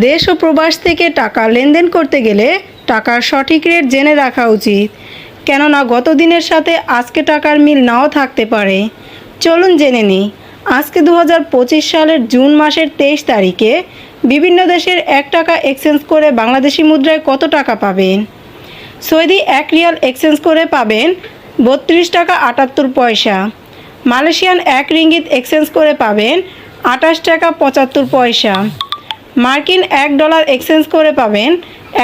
দেশ ও প্রবাস থেকে টাকা লেনদেন করতে গেলে টাকার সঠিক রেট জেনে রাখা উচিত। কেননা গত দিনের সাথে আজকে টাকার মিল নাও থাকতে পারে। চলুন জেনে নিই, আজকে দু হাজার পঁচিশ সালের জুন মাসের তেইশ তারিখে বিভিন্ন দেশের এক টাকা এক্সচেঞ্জ করে বাংলাদেশি মুদ্রায় কত টাকা পাবেন? সৌদি এক রিয়াল এক্সচেঞ্জ করে পাবেন বত্রিশ টাকা আটাত্তর পয়সা। মালয়েশিয়ান এক রিঙ্গিত এক্সচেঞ্জ করে পাবেন আঠাশ টাকা পঁচাত্তর পয়সা। মার্কিন এক ডলার এক্সচেঞ্জ করে পাবেন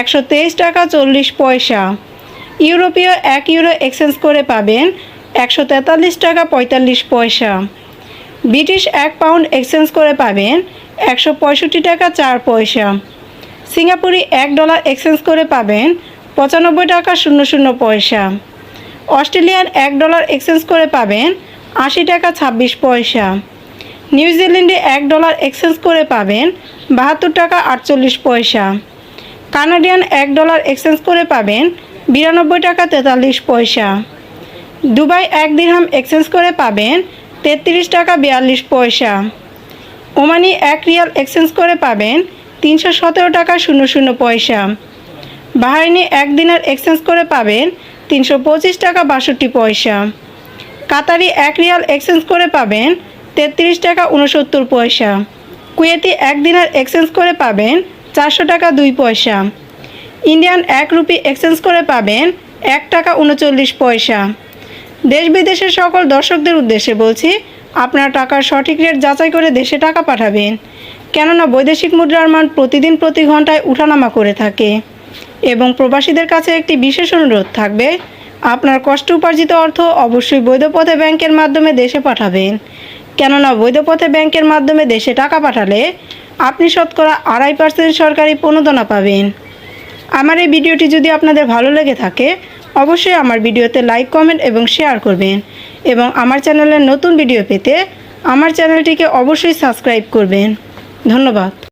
একশো তেইশ টাকা চল্লিশ পয়সা। ইউরোপীয় এক ইউরো এক্সচেঞ্জ করে পাবেন একশো তেতাল্লিশ টাকা পঁয়তাল্লিশ পয়সা। ব্রিটিশ এক পাউন্ড এক্সচেঞ্জ করে পাবেন একশো পঁয়ষট্টি টাকা চার পয়সা। সিঙ্গাপুরি এক ডলার এক্সচেঞ্জ করে পাবেন পঁচানব্বই টাকা শূন্য শূন্য পয়সা। অস্ট্রেলিয়ান এক ডলার এক্সচেঞ্জ করে পাবেন আশি টাকা ছাব্বিশ পয়সা। নিউজিল্যান্ডে এক ডলার এক্সচেঞ্জ করে পাবেন বাহাত্তর টাকা আটচল্লিশ পয়সা। কানাডিয়ান এক ডলার এক্সচেঞ্জ করে পাবেন বিরানব্বই টাকা তেতাল্লিশ পয়সা। দুবাই এক দিরহাম এক্সচেঞ্জ করে পাবেন তেত্রিশ টাকা বিয়াল্লিশ পয়সা। ওমানি এক রিয়াল এক্সচেঞ্জ করে পাবেন তিনশো সতেরো টাকা শূন্য শূন্য পয়সা। বাহারিনি এক দিনের এক্সচেঞ্জ করে পাবেন তিনশো পঁচিশ টাকা বাষট্টি পয়সা। কাতারি এক রিয়াল এক্সচেঞ্জ করে পাবেন তেত্রিশ টাকা উনসত্তর পয়সা। কুয়েতি এক দিনের এক্সচেঞ্জ করে পাবেন চারশো টাকা দুই পয়সা। ইন্ডিয়ান এক রুপি এক্সচেঞ্জ করে পাবেন এক টাকা উনচল্লিশ পয়সা। দেশ বিদেশের সকল দর্শকদের উদ্দেশ্যে বলছি, আপনার টাকার সঠিক রেট যাচাই করে দেশে টাকা পাঠাবেন। কেননা বৈদেশিক মুদ্রার মান প্রতিদিন প্রতি ঘন্টায় উঠানামা করে থাকে। এবং প্রবাসীদের কাছে একটি বিশেষ অনুরোধ থাকবে, আপনার কষ্ট উপার্জিত অর্থ অবশ্যই বৈধ পথে ব্যাংকের মাধ্যমে দেশে পাঠাবেন। কেননা বৈধ পথে ব্যাংকের মাধ্যমে দেশে টাকা পাঠালে আপনি শতকরা আড়াই পার্সেন্ট সরকারি প্রণোদনা পাবেন। আমার এই ভিডিওটি যদি আপনাদের ভালো লেগে থাকে, অবশ্যই আমার ভিডিওতে লাইক, কমেন্ট এবং শেয়ার করবেন এবং আমার চ্যানেলের নতুন ভিডিও পেতে আমার চ্যানেলটিকে অবশ্যই সাবস্ক্রাইব করবেন। ধন্যবাদ।